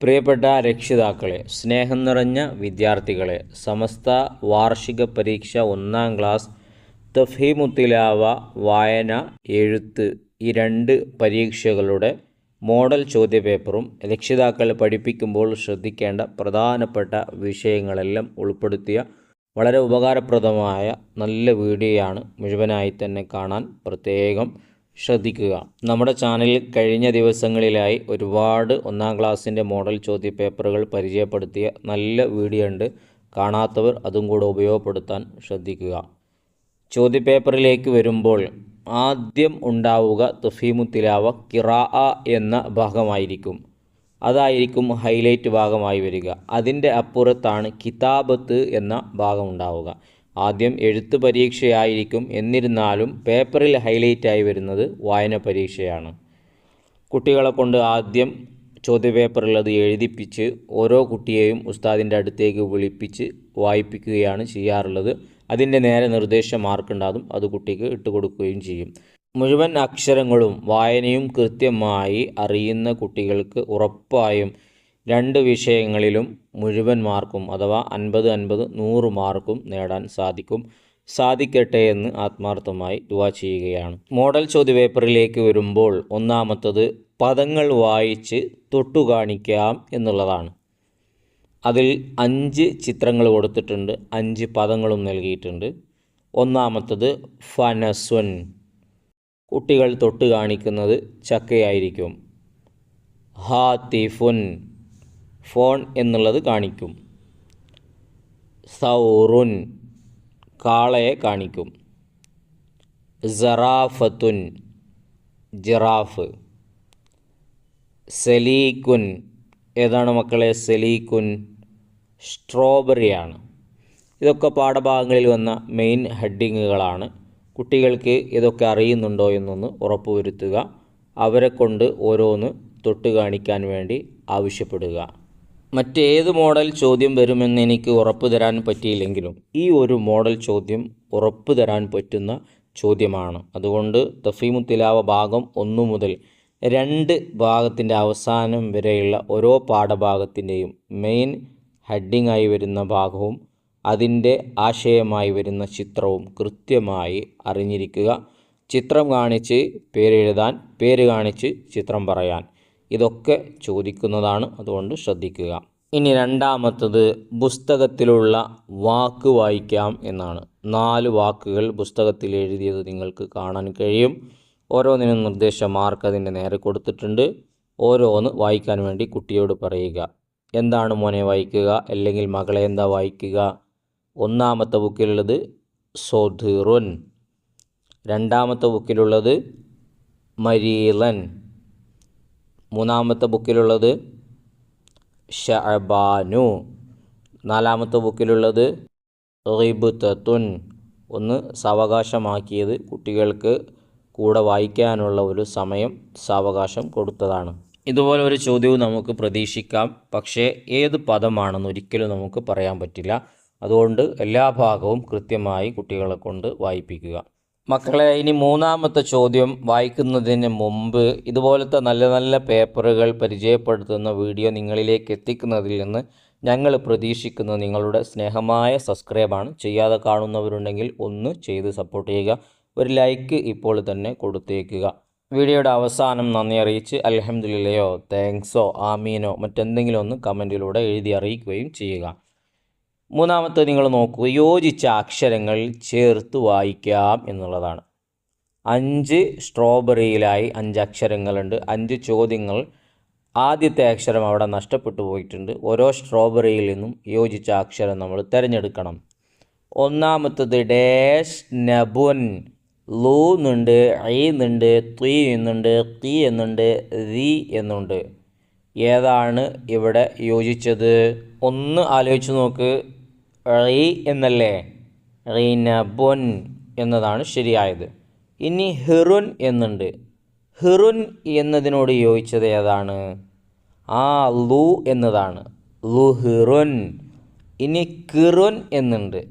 പ്രിയപ്പെട്ട രക്ഷിതാക്കളെ സ്നേഹം നിറഞ്ഞ വിദ്യാർത്ഥികളെ സമസ്ത വാർഷിക പരീക്ഷ ഒന്നാം ക്ലാസ് തഫീമുത്തിലാവ വായന എഴുത്ത് ഈ രണ്ട് പരീക്ഷകളുടെ മോഡൽ ചോദ്യപേപ്പറും രക്ഷിതാക്കൾ പഠിപ്പിക്കുമ്പോൾ ശ്രദ്ധിക്കേണ്ട പ്രധാനപ്പെട്ട വിഷയങ്ങളെല്ലാം ഉൾപ്പെടുത്തിയ വളരെ ഉപകാരപ്രദമായ നല്ല വീഡിയോയാണ് മുഴുവനായി തന്നെ കാണാൻ പ്രത്യേകം ശ്രദ്ധിക്കുക. നമ്മുടെ ചാനലിൽ കഴിഞ്ഞ ദിവസങ്ങളിലായി ഒരുപാട് ഒന്നാം ക്ലാസ്സിന്റെ മോഡൽ ചോദ്യപേപ്പറുകൾ പരിചയപ്പെടുത്തിയ നല്ല വീഡിയോ ഉണ്ട്. കാണാത്തവർ അതും കൂടെ ഉപയോഗപ്പെടുത്താൻ ശ്രദ്ധിക്കുക. ചോദ്യപേപ്പറിലേക്ക് വരുമ്പോൾ ആദ്യം ഉണ്ടാവുക തഫീമു തിലാവ കിറാ എന്ന ഭാഗമായിരിക്കും. അതായിരിക്കും ഹൈലൈറ്റ് ഭാഗമായി വരിക. അതിന്റെ അപ്പുറത്താണ് കിതാബത്ത് എന്ന ഭാഗം ഉണ്ടാവുക. ആദ്യം എഴുത്ത് പരീക്ഷയായിരിക്കും എന്നിരുന്നാലും പേപ്പറിൽ ഹൈലൈറ്റായി വരുന്നത് വായന പരീക്ഷയാണ്. കുട്ടികളെ കൊണ്ട് ആദ്യം ചോദ്യപേപ്പറിൽ അത് എഴുതിപ്പിച്ച് ഓരോ കുട്ടിയെയും ഉസ്താദിന്റെ അടുത്തേക്ക് വിളിപ്പിച്ച് വായിപ്പിക്കുകയാണ് ചെയ്യാറുള്ളത്. അതിന്റെ നേരെ നിർദ്ദേശ മാർക്കുണ്ടാകും. അത് കുട്ടിക്ക് ഇട്ടുകൊടുക്കുകയും ചെയ്യും. മുഴുവൻ അക്ഷരങ്ങളും വായനയും കൃത്യമായി അറിയുന്ന കുട്ടികൾക്ക് ഉറപ്പായും രണ്ട് വിഷയങ്ങളിലും മുഴുവൻ മാർക്കും അഥവാ അൻപത് അൻപത് നൂറ് മാർക്കും നേടാൻ സാധിക്കും. സാധിക്കട്ടെ എന്ന് ആത്മാർത്ഥമായി ദുവാ ചെയ്യുകയാണ്. മോഡൽ ചോദ്യപേപ്പറിലേക്ക് വരുമ്പോൾ ഒന്നാമത്തത് പദങ്ങൾ വായിച്ച് തൊട്ടു കാണിക്കാം എന്നുള്ളതാണ്. അതിൽ അഞ്ച് ചിത്രങ്ങൾ കൊടുത്തിട്ടുണ്ട് അഞ്ച് പദങ്ങളും നൽകിയിട്ടുണ്ട്. ഒന്നാമത്തത് ഫനസ്വൻ. കുട്ടികൾ തൊട്ട് കാണിക്കുന്നത് ചക്കയായിരിക്കും. ഹാത്തിഫുൻ. ഫോൺ എന്നുള്ളത് കാണിക്കും. സൗറുൻ കാളയെ കാണിക്കും. സറാഫത്തുൻ ജിറാഫ്. സെലീക്കുൻ ഏതാണ് മക്കളെ? സെലീക്കുൻ സ്ട്രോബെറിയാണ്. ഇതൊക്കെ പാഠഭാഗങ്ങളിൽ വന്ന മെയിൻ ഹെഡിങ്ങുകളാണ്. കുട്ടികൾക്ക് ഇതൊക്കെ അറിയുന്നുണ്ടോ എന്നൊന്ന് ഉറപ്പുവരുത്തുക. അവരെ കൊണ്ട് ഓരോന്ന് തൊട്ട് കാണിക്കാൻ വേണ്ടി ആവശ്യപ്പെടുക. മറ്റേത് മോഡൽ ചോദ്യം വരുമെന്ന് എനിക്ക് ഉറപ്പ് തരാൻ പറ്റിയില്ലെങ്കിലും ഈ ഒരു മോഡൽ ചോദ്യം ഉറപ്പ് തരാൻ പറ്റുന്ന ചോദ്യമാണ്. അതുകൊണ്ട് തഫീമു തിലാവ ഭാഗം ഒന്നു മുതൽ രണ്ട് ഭാഗത്തിന്റെ അവസാനം വരെയുള്ള ഓരോ പാഠഭാഗത്തിന്റെയും മെയിൻ ഹെഡിങ് ആയി വരുന്ന ഭാഗവും അതിന്റെ ആശയമായി വരുന്ന ചിത്രവും കൃത്യമായി അറിഞ്ഞിരിക്കുക. ചിത്രം കാണിച്ച് പേരെഴുതാൻ പേര് കാണിച്ച് ചിത്രം പറയാൻ. ഇതൊക്കെ ചോദിക്കുന്നതാണ് അതുകൊണ്ട് ശ്രദ്ധിക്കുക. ഇനി രണ്ടാമത്തത് പുസ്തകത്തിലുള്ള വാക്ക് വായിക്കാം എന്നാണ്. നാല് വാക്കുകൾ പുസ്തകത്തിൽ എഴുതിയത് നിങ്ങൾക്ക് കാണാൻ കഴിയും. ഓരോന്നിനും നിർദ്ദേശ മാർക്ക് അതിന്റെ നേരെ കൊടുത്തിട്ടുണ്ട്. ഓരോന്ന് വായിക്കാൻ വേണ്ടി കുട്ടിയോട് പറയുക. എന്താണ് മോനെ വായിക്കുക? അല്ലെങ്കിൽ മകളെ എന്താ വായിക്കുക? ഒന്നാമത്തെ ബുക്കിലുള്ളത് സോധിറുൻ. രണ്ടാമത്തെ ബുക്കിലുള്ളത് മരീലൻ. മൂന്നാമത്തെ ബുക്കിലുള്ളത് ഷഅബാനു. നാലാമത്തെ ബുക്കിലുള്ളത് റിബുത്തത്തുൻ ഒന്ന് സാവകാശമാക്കിയത് കുട്ടികൾക്ക് കൂടെ വായിക്കാനുള്ള ഒരു സമയം സാവകാശം കൊടുത്തതാണ്. ഇതുപോലെ ഒരു ചോദ്യവും നമുക്ക് പ്രതീക്ഷിക്കാം. പക്ഷേ ഏത് പദമാണെന്ന് ഒരിക്കലും നമുക്ക് പറയാൻ പറ്റില്ല. അതുകൊണ്ട് എല്ലാ ഭാഗവും കൃത്യമായി കുട്ടികളെ കൊണ്ട് വായിപ്പിക്കുക. മക്കളെ ഇനി മൂന്നാമത്തെ ചോദ്യം വായിക്കുന്നതിന് മുമ്പ് ഇതുപോലത്തെ നല്ല നല്ല പേപ്പറുകൾ പരിചയപ്പെടുത്തുന്ന വീഡിയോ നിങ്ങളിലേക്ക് എത്തിക്കുന്നതിൽ നിന്ന് ഞങ്ങൾ പ്രതീക്ഷിക്കുന്ന നിങ്ങളുടെ സ്നേഹമായ സബ്സ്ക്രൈബാണ്. ചെയ്യാതെ കാണുന്നവരുണ്ടെങ്കിൽ ഒന്ന് ചെയ്ത് സപ്പോർട്ട് ചെയ്യുക. ഒരു ലൈക്ക് ഇപ്പോൾ തന്നെ കൊടുത്തേക്കുക. വീഡിയോയുടെ അവസാനം നന്ദി അറിയിച്ച് അലഹമ്മദില്ലയോ താങ്ക്സോ ആമീനോ മറ്റെന്തെങ്കിലും ഒന്ന് കമന്റിലൂടെ എഴുതി അറിയിക്കുകയും ചെയ്യുക. മൂന്നാമത്തെ നിങ്ങൾ നോക്കൂ യോജിച്ച അക്ഷരങ്ങൾ ചേർത്ത് വായിക്കാം എന്നുള്ളതാണ്. അഞ്ച് സ്ട്രോബെറിയിലായി അഞ്ച് അക്ഷരങ്ങളുണ്ട്. അഞ്ച് ചോദ്യങ്ങൾ. ആദ്യത്തെ അക്ഷരം അവിടെ നഷ്ടപ്പെട്ടു പോയിട്ടുണ്ട്. ഓരോ സ്ട്രോബെറിയിൽ നിന്നും യോജിച്ച അക്ഷരം നമ്മൾ തിരഞ്ഞെടുക്കണം. ഒന്നാമത്തത് ഡാഷ് നബുൻ. ലൂ എന്നുണ്ട് ഐ എന്നുണ്ട് ത്വീ എന്നുണ്ട് തീ എന്നുണ്ട് റി എന്നുണ്ട്. ഏതാണ് ഇവിടെ യോജിച്ചത്? ഒന്ന് ആലോചിച്ച് നോക്ക്. റീ എന്നല്ലേ? റീനബുൻ എന്നതാണ് ശരിയായത്. ഇനി ഹിറുൻ എന്നുണ്ട്. ഹിറുൻ എന്നതിനോട് യോജിച്ചത് ഏതാണ്? ആ ലു എന്നതാണ്. ലുഹിറുൻ. ഇനി കിറുൻ എന്നുണ്ട്.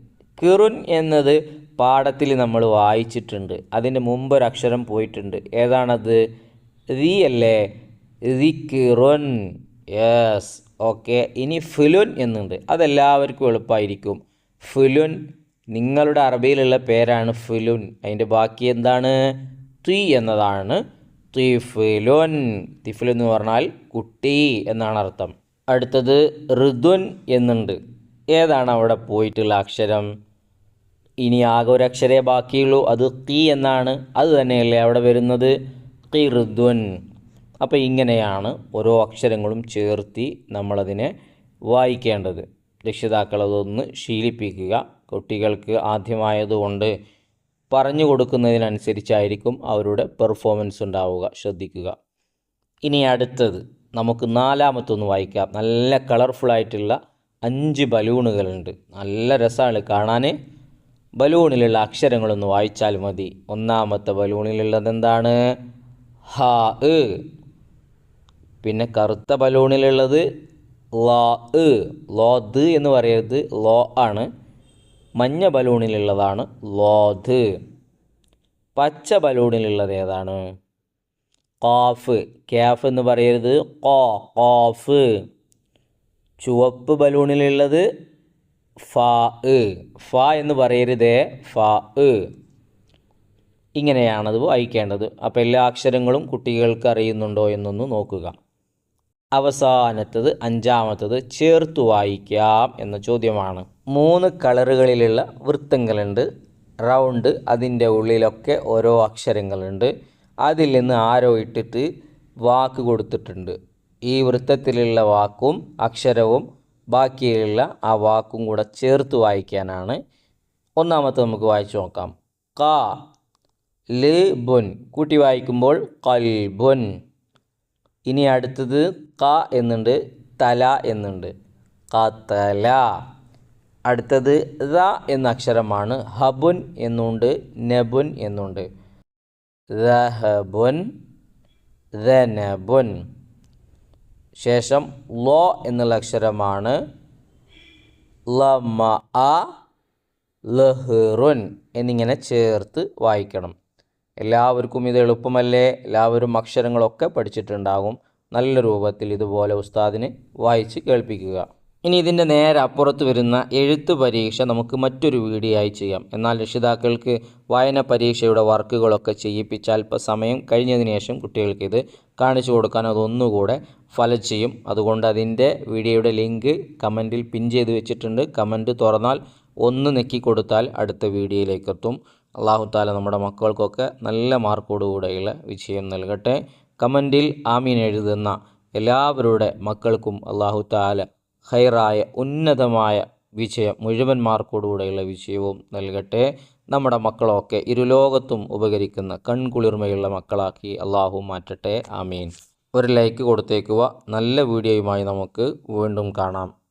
കിറുൻ എന്നത് പാഠത്തിൽ നമ്മൾ വായിച്ചിട്ടുണ്ട്. അതിന് മുമ്പ് ഒരു അക്ഷരം പോയിട്ടുണ്ട്. ഏതാണത്? റി അല്ലേ? റിക്കിറുൻ യെസ്. ഓക്കെ ഇനി ഫിലുൻ എന്നുണ്ട്. അതെല്ലാവർക്കും എളുപ്പമായിരിക്കും ഫിലുൻ നിങ്ങളുടെ അറബിയിലുള്ള പേരാണ് ഫിലുൻ. അതിന്റെ ബാക്കി എന്താണ്? ത്വി എന്നതാണ്. ത്വിഫിലുൻ തിഫിൽ എന്ന് പറഞ്ഞാൽ കുട്ടി എന്നാണ് അർത്ഥം. അടുത്തത് ഋതുൻ എന്നുണ്ട്. ഏതാണ് അവിടെ പോയിട്ടുള്ള അക്ഷരം? ഇനി ആകെ ഒരു അക്ഷരേ ബാക്കിയുള്ളൂ. അത് തീ എന്നാണ്. അത് തന്നെയല്ലേ അവിടെ വരുന്നത്? ഖിർദുൻ അപ്പോൾ ഇങ്ങനെയാണ് ഓരോ അക്ഷരങ്ങളും ചേർത്തി നമ്മളതിനെ വായിക്കേണ്ടത്. രക്ഷിതാക്കൾ അതൊന്ന് ശീലിപ്പിക്കുക. കുട്ടികൾക്ക് ആദ്യമായതുകൊണ്ട് പറഞ്ഞു കൊടുക്കുന്നതിനനുസരിച്ചായിരിക്കും അവരുടെ പെർഫോമൻസ് ഉണ്ടാവുക. ശ്രദ്ധിക്കുക. ഇനി അടുത്തത് നമുക്ക് നാലാമത്തൊന്ന് വായിക്കാം. നല്ല കളർഫുള്ളായിട്ടുള്ള അഞ്ച് ബലൂണുകളുണ്ട്. നല്ല രസമാണ്. കാണാൻ ബലൂണിലുള്ള അക്ഷരങ്ങളൊന്ന് വായിച്ചാൽ മതി. ഒന്നാമത്തെ ബലൂണിലുള്ളത് എന്താണ്? ഹ പിന്നെ കറുത്ത ബലൂണിലുള്ളത് ലോ ലോ ദ് എന്ന് പറയരുത്. ലോ ആണ്. മഞ്ഞ ബലൂണിലുള്ളതാണ് ലോത് പച്ച ബലൂണിലുള്ളത് ഏതാണ്? കോഫ്. കാഫ് എന്ന് പറയരുത്. കോ കോഫ്. ചുവപ്പ് ബലൂണിലുള്ളത് ഫ. ഫ എന്ന് പറയരുതേ. ഫ. ഇങ്ങനെയാണത് വായിക്കേണ്ടത്. അപ്പോൾ എല്ലാ അക്ഷരങ്ങളും കുട്ടികൾക്ക് അറിയുന്നുണ്ടോ എന്നൊന്ന് നോക്കുക. അവസാനത്തത് അഞ്ചാമത്തത് ചേർത്ത് വായിക്കാം എന്ന ചോദ്യമാണ്. മൂന്ന് കളറുകളിലുള്ള വൃത്തങ്ങളുണ്ട്. റൗണ്ട് അതിന്റെ ഉള്ളിലൊക്കെ ഓരോ അക്ഷരങ്ങളുണ്ട്. അതിൽ നിന്ന് ആരോ ഇട്ടിട്ട് വാക്ക് കൊടുത്തിട്ടുണ്ട്. ഈ വൃത്തത്തിലുള്ള വാക്കും അക്ഷരവും ബാക്കിയുള്ള ആ വാക്കും കൂടെ ചേർത്ത് വായിക്കാനാണ്. ഒന്നാമത്തെ നമുക്ക് വായിച്ചു നോക്കാം. ക ൽ കൂട്ടി വായിക്കുമ്പോൾ കൽബുൻ ഇനി അടുത്തത് ക എന്നുണ്ട് തല എന്നുണ്ട്. കതല അടുത്തത് ദ എന്ന അക്ഷരമാണ് ഹബുൻ എന്നുണ്ട് നബുൻ എന്നുണ്ട്. ബുൻ ശേഷം ലോ എന്നുള്ള അക്ഷരമാണ് ലമ അ ലഹ്റുൻ എന്നിങ്ങനെ ചേർത്ത് വായിക്കണം. എല്ലാവർക്കും ഇത് എളുപ്പമല്ലേ? എല്ലാവരും അക്ഷരങ്ങളൊക്കെ പഠിച്ചിട്ടുണ്ടാകും. നല്ല രൂപത്തിൽ ഇതുപോലെ ഉസ്താദിന് വായിച്ച് കേൾപ്പിക്കുക. ഇനി ഇതിന്റെ നേരെ അപ്പുറത്ത് വരുന്ന എഴുത്ത് പരീക്ഷ നമുക്ക് മറ്റൊരു വീഡിയോ ആയി ചെയ്യാം. എന്നാൽ രക്ഷിതാക്കൾക്ക് വായന പരീക്ഷയുടെ വർക്കുകളൊക്കെ ചെയ്യിപ്പിച്ച അല്പ സമയം കഴിഞ്ഞതിന് ശേഷം കുട്ടികൾക്ക് ഇത് കാണിച്ചു കൊടുക്കാൻ അതൊന്നുകൂടെ ഫലം ചെയ്യും. അതുകൊണ്ട് അതിന്റെ വീഡിയോയുടെ ലിങ്ക് കമന്റിൽ പിൻ ചെയ്ത് വെച്ചിട്ടുണ്ട്. കമന്റ് തുറന്നാൽ ഒന്ന് നെക്കി കൊടുത്താൽ അടുത്ത വീഡിയോയിലേക്ക് എത്തും. അള്ളാഹു താല നമ്മുടെ മക്കൾക്കൊക്കെ നല്ല മാർക്കോടുകൂടെയുള്ള വിജയം നൽകട്ടെ. കമന്റിൽ ആമീൻ എഴുതുന്ന എല്ലാവരുടെ മക്കൾക്കും അള്ളാഹു താല ഹൈറായ ഉന്നതമായ വിജയം മുഴുവൻ മാർക്കോടുകൂടെയുള്ള വിജയവും നൽകട്ടെ. നമ്മുടെ മക്കളൊക്കെ ഇരുലോകത്തും ഉപകരിക്കുന്ന കൺകുളിർമയുള്ള മക്കളാക്കി അള്ളാഹു മാറ്റട്ടെ. ആമീൻ. ഒരു ലൈക്ക് കൊടുത്തേക്കുക. നല്ല വീഡിയോയുമായി നമുക്ക് വീണ്ടും കാണാം.